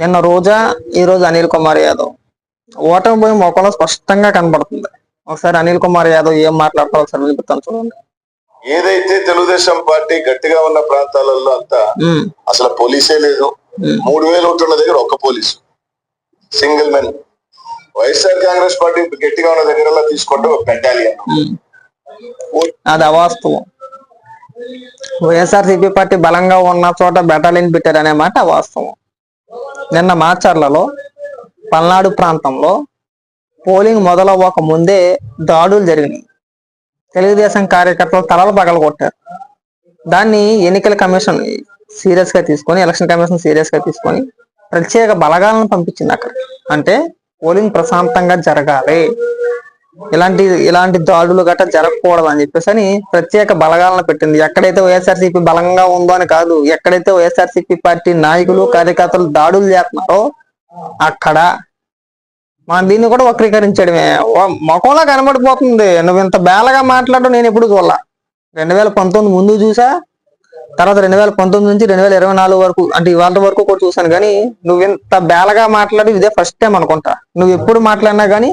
నిన్న రోజా ఈ రోజు అనిల్ కుమార్ యాదవ్. ఓటమి పోయి మొక్కలో స్పష్టంగా కనబడుతుంది. ఒకసారి అనిల్ కుమార్ యాదవ్ ఏం మాట్లాడతారో ఒకసారి వినిపిస్తాను చూడండి. ఏదైతే తెలుగుదేశం పార్టీ గట్టిగా ఉన్న ప్రాంతాలలో అంతా అసలు పోలీసే లేదు. మూడు వేలు ఉంటున్న దగ్గర ఒక్క police. Single men. YSR Congress party గట్టిగా ఉన్న దగ్గర తీసుకుంటే ఒక బెటాలియన్. అది అవాస్తవం. వైఎస్ఆర్సీపీ పార్టీ బలంగా ఉన్న చోట బెటాలియన్ పెట్టారనే మాట అవాస్తవం. నిన్న మాచర్లలో పల్నాడు ప్రాంతంలో పోలింగ్ మొదలవ్వక ముందే దాడులు జరిగినాయి. తెలుగుదేశం కార్యకర్తలు తలలు పగల కొట్టారు దాన్ని ఎన్నికల కమిషన్ సీరియస్గా తీసుకొని ఎలక్షన్ కమిషన్ సీరియస్గా తీసుకొని ప్రత్యేక బలగాలను పంపించింది అక్కడ. అంటే పోలింగ్ ప్రశాంతంగా జరగాలి. ఇలాంటి ఇలాంటి దాడులు గట్రా జరగకూడదు అని చెప్పేసి అని ప్రత్యేక బలగాలను పెట్టింది. ఎక్కడైతే వైఎస్ఆర్సీపీ బలంగా ఉందో అని కాదు ఎక్కడైతే వైఎస్ఆర్సీపీ పార్టీ నాయకులు కార్యకర్తలు దాడులు చేస్తున్నారో అక్కడ మనం దీన్ని కూడా వక్రీకరించడమే. ఓ- ముఖంలో కనబడిపోతుంది. నువ్వు ఇంత బేలగా మాట్లాడడం నేను ఎప్పుడు చూడాల. రెండు వేల పంతొమ్మిది ముందు చూసా తర్వాత రెండు వేల పంతొమ్మిది నుంచి రెండు వేల ఇరవై నాలుగు వరకు అంటే ఇవాళ వరకు కూడా చూసాను కానీ నువ్వు ఇంత బేలగా మాట్లాడి ఇదే ఫస్ట్ టైం అనుకుంటా. నువ్వు ఎప్పుడు మాట్లాడినా కానీ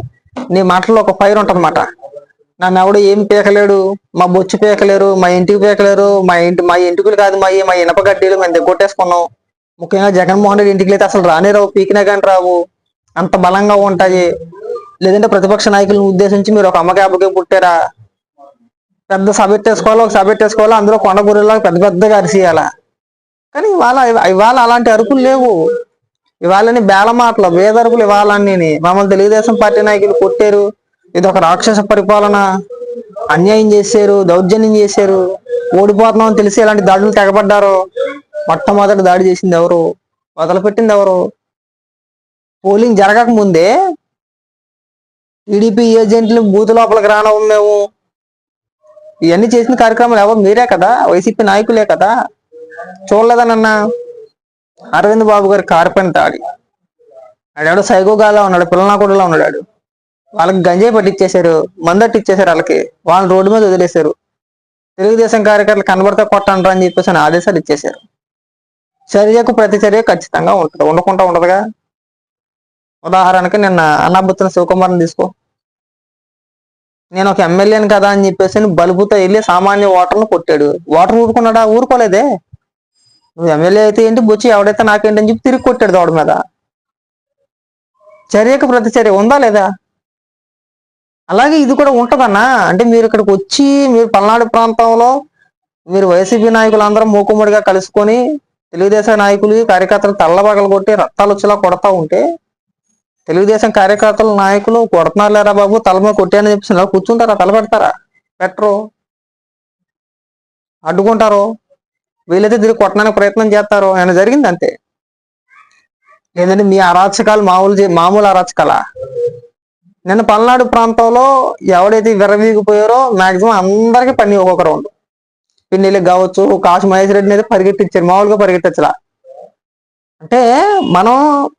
నీ మాటల్లో ఒక ఫైర్ ఉంటదన్నమాట. నన్ను ఎవడు ఏం పీకలేడు మా బొచ్చు పీకలేరు మా ఇంటికి పీకలేరు మా ఇంటి మా ఇంటికులు కాదు మా మా ఇనప గడ్డీలు మేము దిగొట్టేసుకున్నాం ముఖ్యంగా జగన్మోహన్ రెడ్డి ఇంటికి అయితే అసలు రానే రావు పీకినా కానీ రావు. అంత బలంగా ఉంటాయి. లేదంటే ప్రతిపక్ష నాయకులను ఉద్దేశించి మీరు ఒక అమ్మకాబకే పుట్టారా? పెద్ద సభెట్టేసుకోవాలో ఒక సబెట్టేసుకోవాలో అందులో కొండ గుర్రెలా పెద్ద పెద్దగా అరిసేయాలా? కానీ ఇవాళ ఇవాళ అలాంటి అరుపులు లేవు. ఇవాళని బేల మాటలు వేదరుపులు ఇవ్వాలని మమ్మల్ని తెలుగుదేశం పార్టీ నాయకులు కొట్టారు. ఇది ఒక రాక్షస పరిపాలన. అన్యాయం చేశారు దౌర్జన్యం చేశారు. ఓడిపోతున్నామని తెలిసి ఇలాంటి దాడులు తెగబడ్డారు మొట్టమొదటి దాడి చేసింది ఎవరు? మొదలుపెట్టింది ఎవరు? పోలింగ్ జరగక ముందే టీడీపీ ఏజెంట్లు బూత్ లోపలికి రానవం మేము. ఇవన్నీ చేసిన కార్యక్రమాలు ఎవరు మీరే కదా? వైసీపీ నాయకులే కదా? చూడలేదనన్నా అరవింద్ బాబు గారి కారు ఆడి. దాడి ఆడాడు సైకోగాలా ఉన్నాడు పిల్లనాకుడులా ఉన్నాడు వాళ్ళకి గంజాయి పట్టిచ్చేశారు మందట్టి ఇచ్చేశారు వాళ్ళకి. వాళ్ళని రోడ్డు మీద వదిలేశారు. తెలుగుదేశం కార్యకర్తలు కనబడితే కొట్టండ్రా అని చెప్పేసి అని ఆదేశాలు ఇచ్చేశారు. చర్యకు ప్రతి చర్య ఖచ్చితంగా ఉంటుంది. ఉండకుండా ఉండదుగా ఉదాహరణకి నిన్న అన్నాబుత్తిన శివకుమార్ని తీసుకో. నేను ఒక ఎమ్మెల్యేని కదా అని చెప్పేసి అని బలుపుతో వెళ్ళి సామాన్య ఓటర్ను కొట్టాడు. ఓటర్ ఊరుకున్నాడా? ఊరుకోలేదే. నువ్వు ఎమ్మెల్యే అయితే ఏంటి బొచ్చి ఎవడైతే నాకేంటని చెప్పి తిరిగి కొట్టాడు దోడ మీద. చర్యకు ప్రతిచర్య ఉందా లేదా? అలాగే ఇది కూడా ఉంటదన్నా. అంటే మీరు ఇక్కడికి వచ్చి మీరు పల్నాడు ప్రాంతంలో మీరు వైసీపీ నాయకులు అందరం మూకుమ్మడిగా కలుసుకొని తెలుగుదేశం నాయకులు కార్యకర్తలు తల్లబగలు కొట్టి రక్తాలు వచ్చేలా కొడతా ఉంటే తెలుగుదేశం కార్యకర్తలు నాయకులు కొడుతున్నారు లేరా బాబు తలమ మీద కొట్టానని చెప్పేసి కూర్చుంటారా? తల పెడతారా? పెట్టరు. అడ్డుకుంటారు. వీళ్ళైతే తిరిగి కొట్టడానికి ప్రయత్నం చేస్తారు. ఆయన జరిగింది అంతే. లేదంటే మీ అరాచకాలు మామూలు చే- మామూలు అరాచకాల? నిన్న పల్నాడు ప్రాంతంలో ఎవడైతే విరవీగిపోయారో మాక్సిమం అందరికీ పని ఒక్కొక్క రౌండ్. పిన్నెలకి కావచ్చు కాశీ మహేష్ రెడ్డిని అయితే పరిగెట్టించారు మామూలుగా పరిగెట్టచ్చలా? అంటే మనం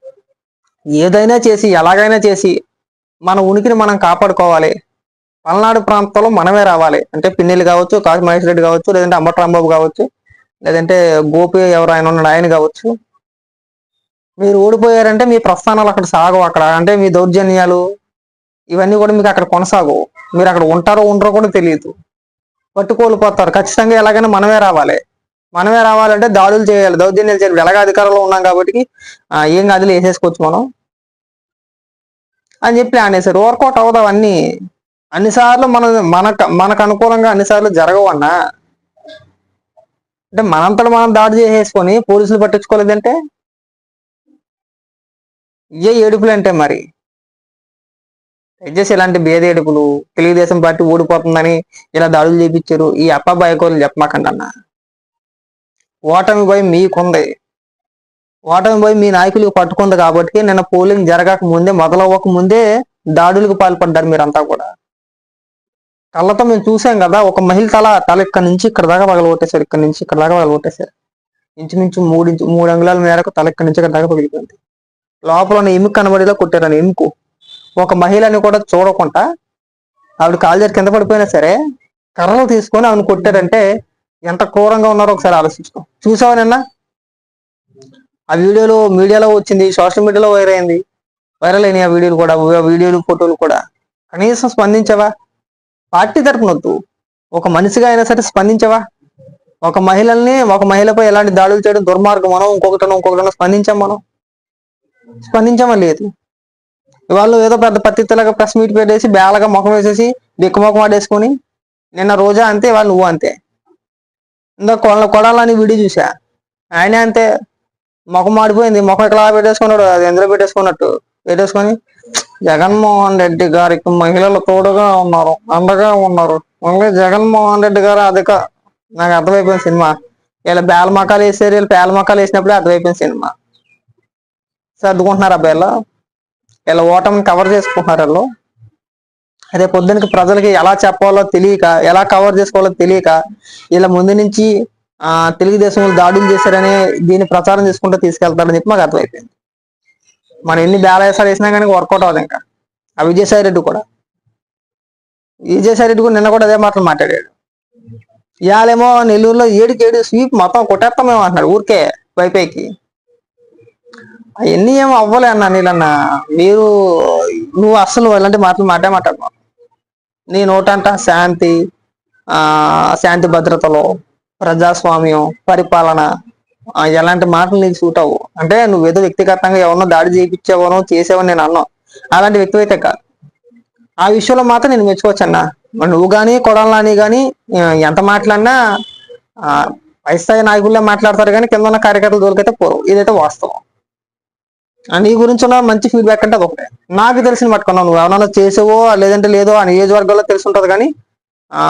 ఏదైనా చేసి ఎలాగైనా చేసి మన ఉనికిని మనం కాపాడుకోవాలి. పల్నాడు ప్రాంతంలో మనమే రావాలి. అంటే పిన్నెలు కావచ్చు కాశీ మహేష్ రెడ్డి కావచ్చు లేదంటే అంబట్రాంబాబు కావచ్చు. లేదంటే గోపి ఎవరు ఆయన ఉన్నాడు ఆయన కావచ్చు. మీరు ఓడిపోయారంటే మీ ప్రస్థానాలు అక్కడ సాగవు అక్కడ. అంటే మీ దౌర్జన్యాలు ఇవన్నీ కూడా మీకు అక్కడ కొనసాగవు. మీరు అక్కడ ఉంటారో ఉండరో కూడా తెలియదు. పట్టుకోలిపోతారు. ఖచ్చితంగా ఎలాగైనా మనమే రావాలి. మనమే రావాలంటే దాడులు చేయాలి. దౌర్జన్యాలు చేయాలి. ఎలాగ అధికారంలో ఉన్నాం కాబట్టి ఏం కాదులు వేసేసుకోవచ్చు మనం. అని చెప్పి అనేసారు వర్కౌట్ అవ్వదు అవన్నీ. అన్నిసార్లు మన మనకు మనకు అనుకూలంగా అన్నిసార్లు జరగవన్నా అంటే మనంతట మనం దాడి చేసేసుకొని పోలీసులు పట్టించుకోలేదంటే? ఏ ఏడుపులు అంటే మరి? దయచేసి ఇలాంటి భేద ఏడుపులు? తెలుగుదేశం పార్టీ ఓడిపోతుందని ఇలా దాడులు చేపించారు. ఈ అప్ప బయకోలు చెప్పమాకండి అన్న. ఓటమి పోయి మీకుంది. ఓటమి పోయి మీ నాయకులకు పట్టుకుంది కాబట్టి నిన్న పోలింగ్ జరగక ముందే మొదలవ్వక ముందే దాడులకు పాల్పడ్డారు మీరంతా కూడా. కళ్ళతో మేము చూసాం కదా ఒక మహిళ తల తల ఇక్కడ నుంచి ఇక్కడ దాకా పగలగొట్టేశారు ఇక్కడ నుంచి ఇక్కడ దాకా పగలగొట్టేశారు ఇంచుమించు మూడు ఇంచు మూడు అంగుళాల మేరకు తల ఇక్కడ నుంచి ఇక్కడ దాకా పగిలిపోయింది. లోపల ఉన్న ఎముక కనబడేలా కొట్టారని ఎముకు. ఒక మహిళని కూడా చూడకుండా ఆవిడ కాలు కింద పడిపోయినా సరే కర్రలు తీసుకొని ఆవిడ కొట్టారంటే ఎంత క్రూరంగా ఉన్నారో ఒకసారి ఆలోచించుకో. చూసావా నిన్న? ఆ వీడియోలో మీడియాలో వచ్చింది సోషల్ మీడియాలో వైరల్ అయింది. వైరల్ అయినాయి ఆ వీడియోలు కూడా ఆ వీడియోలు ఫోటోలు కూడా. కనీసం స్పందించావా? పార్టీ తరపున వద్దు. ఒక మనిషిగా అయినా సరే స్పందించవా? ఒక మహిళల్ని ఒక మహిళపై ఎలాంటి దాడులు చేయడం దుర్మార్గం మనం ఇంకొకటనో ఇంకొకటనో స్పందించాం మనం. స్పందించామా లేదు. వాళ్ళు ఏదో పెద్ద పత్తిలాగా ప్రెస్ మీట్ పెట్టేసి బేలగా ముఖం వేసేసి దిక్కు ఆడేసుకొని నిన్న రోజా అంతే వాళ్ళు నువ్వు అంతే. ఇందా కొడ కొడాలని వీడియో చూసా ఆయన అంతే. ముఖం మాడిపోయింది. ముఖం ఎక్కడ పెట్టేసుకున్నాడు అది ఎందులో పెట్టేసుకున్నట్టు పెట్టేసుకొని జగన్మోహన్ రెడ్డి గారికి మహిళలు తోడుగా ఉన్నారు అండగా ఉన్నారు. మళ్ళీ జగన్మోహన్ రెడ్డి గారు అధిక నాకు అర్థమైపోయింది సినిమా. వీళ్ళ బేలమకాలు వేసారు వీళ్ళు పేలమకాలు వేసినప్పుడే అర్థమైపోయింది సినిమా. సర్దుకుంటున్నారు అబ్బాయిలు. వీళ్ళ ఓటమిని కవర్ చేసుకుంటున్నారు వీళ్ళు. అదే పొద్దునకి ప్రజలకి ఎలా చెప్పాలో తెలియక ఎలా కవర్ చేసుకోవాలో తెలియక వీళ్ళ ముందు నుంచి ఆ తెలుగుదేశం దాడులు చేశారని దీన్ని ప్రచారం చేసుకుంటూ తీసుకెళ్తారని చెప్పి మాకు అర్థమైపోయింది. మనం ఎన్ని బేళాసాలు వేసినా కానీ వర్కౌట్ అవ్వదు ఇంకా. ఆ విజయసాయి రెడ్డి కూడా. విజయసాయి రెడ్డి కూడా నిన్న కూడా అదే మాటలు మాట్లాడాడు. ఇవాళేమో నెల్లూరులో ఏడుకి ఏడు స్వీప్ మొత్తం కొట్టేస్తామేమో అంటున్నాడు ఊరికే వైపైకి అవన్నీ ఏమో అవ్వలే అన్న నీళ్ళన్న మీరు నువ్వు అస్సలు ఇలాంటి మాటలు మాటే మాట్లాడు నీ నోటంట శాంతి ఆ శాంతి భద్రతలో ప్రజాస్వామ్యం పరిపాలన ఎలాంటి మాటలు నీకు సూట్ అవ్వు. అంటే నువ్వు ఏదో వ్యక్తిగతంగా ఎవరినో దాడి చేయించావనో చేసావని నేను అన్నావు అలాంటి వ్యక్తి అయితే కాదు. ఆ విషయంలో మాత్రం నేను మెచ్చుకోవచ్చు అన్న నువ్వు కానీ కొడాలని కానీ ఎంత మాట్లాడినా ఆ, పై స్థాయి నాయకులే మాట్లాడతారు కానీ కింద ఉన్న కార్యకర్తల దోలికైతే పోరు. ఇదైతే వాస్తవం. నీ గురించి ఉన్న మంచి ఫీడ్బ్యాక్ అంటే అదొకటే నాకు తెలిసిన పట్టుకున్నావు నువ్వు ఎవరైనా చేసేవో లేదంటే లేదో ఆ నియోజకవర్గాల్లో తెలిసి ఉంటుంది కానీ ఆ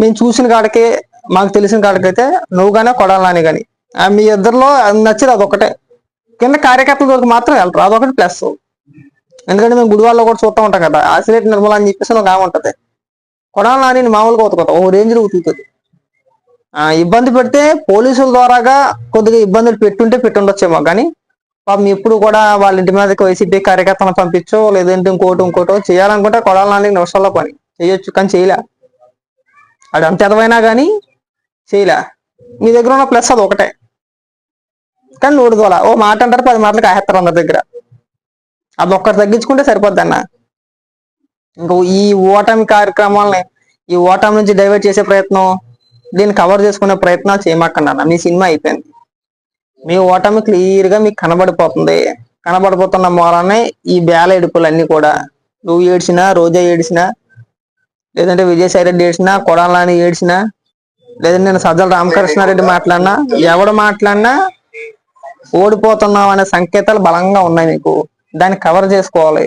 మేము చూసిన కాడికే మాకు తెలిసిన కాడికైతే నువ్వు కానీ కొడాలని కానీ మీ ఇద్దరిలో నచ్చేది అదొకటే కింద కార్యకర్తల దొరికి మాత్రం వెళ్తారు అదొకటి ప్లస్ ఎందుకంటే మేము గుడివాళ్ళలో కూడా చూస్తూ ఉంటాం కదా ఆసిలేట్ నిర్మల అని చెప్పేసి ఒక ఆమె కొడాలి నాని మామూలుగా ఉతుకుతాం ఓ రేంజ్ ఉతుకుతుంది ఆ ఇబ్బంది పెడితే పోలీసుల ద్వారాగా కొద్దిగా ఇబ్బందులు పెట్టుంటే పెట్టుండొచ్చేమో కానీ పాపం ఎప్పుడు కూడా వాళ్ళ ఇంటి మీదకి వైసీపీ కార్యకర్తలను పంపించో లేదంటే ఇంకోటి ఇంకోటో చేయాలనుకుంటే కొడాలని నిమిషాల్లో పని. చేయొచ్చు కానీ చేయలే. అది అంత ఎదవైనా కానీ చేయలే. మీ దగ్గర ఉన్న ప్లస్ అది ఒకటే కానీ నోటి ఓ మాట అంటారు పది మాటలు కాహేస్తారు అందరి దగ్గర. అది ఒక్కరు తగ్గించుకుంటే సరిపోద్ది అన్న ఇంకో ఈ ఓటమి కార్యక్రమాలని ఈ ఓటమి నుంచి డైవర్ట్ చేసే ప్రయత్నం దీన్ని కవర్ చేసుకునే ప్రయత్నాలు చేయమాకండి అన్న మీ సినిమా అయిపోయింది. మీ ఓటమి క్లియర్గా మీకు కనబడిపోతుంది. కనబడిపోతున్న మూలానే ఈ బేల ఎడుపులన్నీ కూడా నువ్వు ఏడ్చినా రోజా ఏడ్చినా లేదంటే విజయసాయి రెడ్డి ఏడ్చినా కొడాలని ఏడ్చినా లేదంటే నేను సజ్జల రామకృష్ణారెడ్డి మాట్లాడినా ఎవడు మాట్లాడినా ఓడిపోతున్నావు అనే సంకేతాలు బలంగా ఉన్నాయి మీకు దాన్ని కవర్ చేసుకోవాలి.